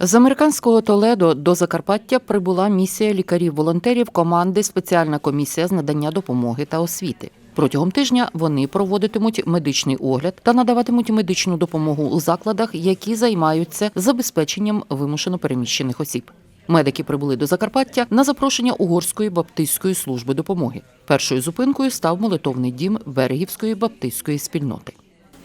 З американського Толедо до Закарпаття прибула місія лікарів-волонтерів команди Спеціальна комісія з надання допомоги та освіти. Протягом тижня вони проводитимуть медичний огляд та надаватимуть медичну допомогу у закладах, які займаються забезпеченням вимушено переміщених осіб. Медики прибули до Закарпаття на запрошення Угорської баптистської служби допомоги. Першою зупинкою став молитовний дім Берегівської баптистської спільноти.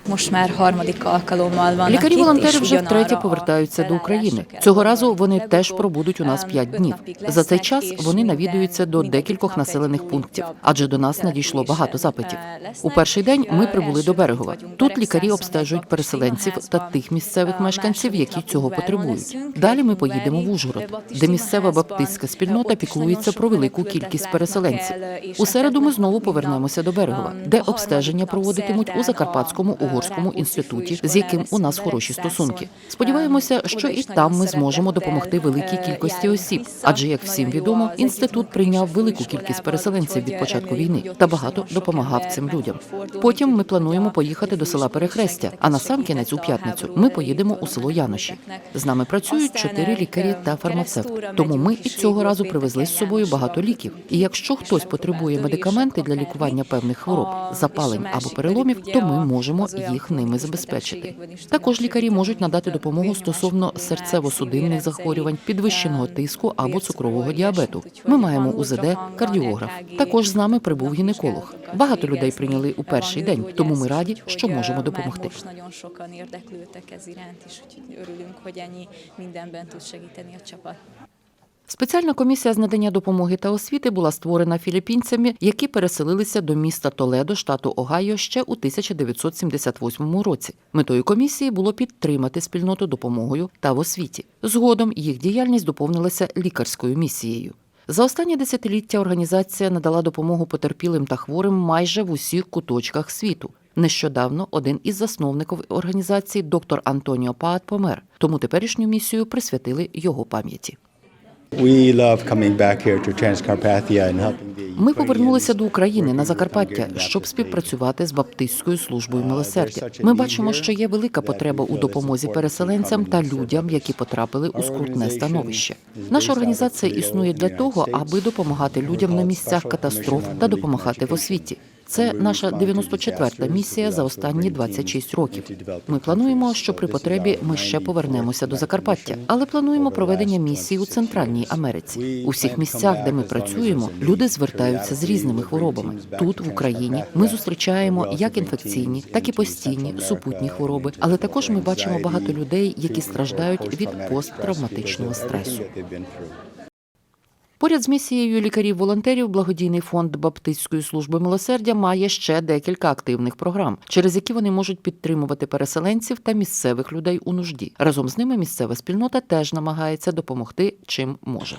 Harmadik alkalommal vannak Лікарі волонтери вже втретє повертаються до України. Цього разу вони теж пробудуть у нас ем, п'ять днів. За цей час вони навідуються до декількох населених пунктів, адже до нас надійшло багато запитів. У перший день ми прибули до Берегова. Тут лікарі обстежують переселенців та тих місцевих мешканців, які цього потребують. Далі ми поїдемо в Ужгород, де місцева баптистська спільнота піклується про велику кількість переселенців. У середу ми знову повернемося до Берегова, де обстеження проводитимуть у Закарпатському a, угорському інституті, з яким у нас хороші стосунки. Сподіваємося, Ем, що і там ми зможемо допомогти великій е, кількості осіб. Адже, як всім відомо, інститут прийняв велику кількість переселенців від початку війни та багато допомагав цим людям. Потім ми плануємо поїхати до села Перехрестя, а на сам кінець у п'ятницю ми поїдемо у село Яноші. З нами працюють чотири е, лікарі та е, фармацевт. Тому ми і цього разу привезли з собою багато ліків. І якщо хтось потребує медикаменти для лікування певних хвороб, запалень або переломів, то ми можемо їх ними забезпечити. Також лікарі можуть надати допомогу стосовно серцево-судинних захворювань, підвищеного тиску або цукрового діабету. Ми маємо УЗД, кардіограф. Також з нами прибув гінеколог. Багато людей прийняли у перший день, тому ми раді, що можемо допомогти. Örülünk, hogy ennyi mindenben tud segíteni a csapat. Спеціальна комісія з надання допомоги та освіти була створена філіппінцями, які переселилися до міста Толедо, штату Огайо ще у 1978 році. Метою комісії було підтримати спільноту допомогою та в освіті. Згодом їх діяльність доповнилася лікарською місією. За останні десятиліття організація надала допомогу потерпілим та хворим майже в усіх куточках світу. Нещодавно один із засновників організації, доктор Антоніо Паат, помер, тому теперішню місію присвятили його пам'яті. Ми повернулися до України на Закарпаття, щоб співпрацювати з Баптистською службою Uh, милосердя. Ми бачимо, що є велика потреба у допомозі переселенцям та людям, які потрапили у скрутне становище. Наша організація існує для того, аби допомагати людям на місцях катастроф та допомагати в освіті. Це наша respond to 94-та місія за останні program 26 років. Ми плануємо, що при потребі ми ще повернемося до Закарпаття, але плануємо проведення місії у Центральній. Америці. У всіх місцях, де ми працюємо, люди звертаються з різними хворобами. Тут в Україні ми зустрічаємо як інфекційні, так і постійні супутні хвороби. Але також ми бачимо багато людей, які страждають від посттравматичного стресу. Поряд з місією лікарів-волонтерів благодійний фонд Баптистської служби милосердя має ще декілька активних програм, через які вони можуть підтримувати переселенців та місцевих людей у нужді. Разом з ними місцева спільнота теж намагається допомогти чим може.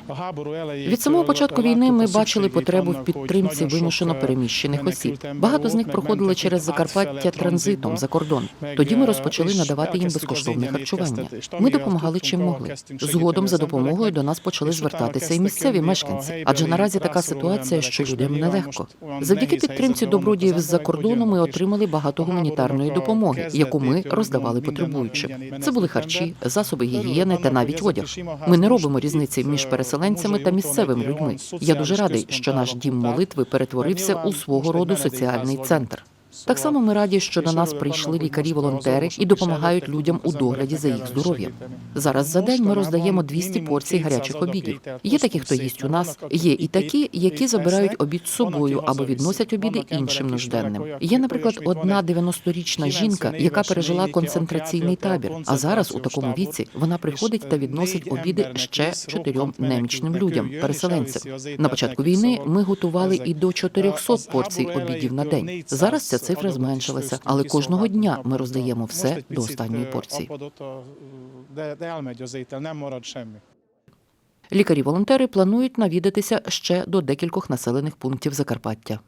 Від самого початку війни ми бачили потребу в підтримці вимушено переміщених осіб. Багато з них проходили через Закарпаття транзитом за кордон. Тоді ми розпочали надавати їм безкоштовне харчування. Ми допомагали чим могли. Згодом за допомогою до нас почали звертатися і місцеві мешканці, адже наразі така ситуація, що людям нелегко. Завдяки підтримці добродіїв з-за кордону ми отримали багато гуманітарної допомоги, яку ми роздавали потребуючим. Це були харчі, засоби гігієни та навіть одяг. Ми не робимо різниці між переселенцями та місцевими людьми. Я дуже радий, що наш дім молитви перетворився у свого роду соціальний центр. Так само ми раді, що до нас прийшли лікарі-волонтери і допомагають людям у догляді за їх здоров'ям. Зараз за день ми роздаємо 200 порцій гарячих обідів. Є такі, хто їсть у нас, є і такі, які забирають обід з собою або відносять обіди іншим нужденним. Є, наприклад, одна 90-річна жінка, яка пережила концентраційний табір. А зараз у такому віці вона приходить та відносить обіди ще чотирьом немічним людям, переселенцям. На початку війни ми готували і до 400 порцій обідів на день. Зараз ця цифра зменшилася, але кожного дня ми роздаємо все до останньої порції. Лікарі-волонтери планують навідатися ще до декількох населених пунктів Закарпаття.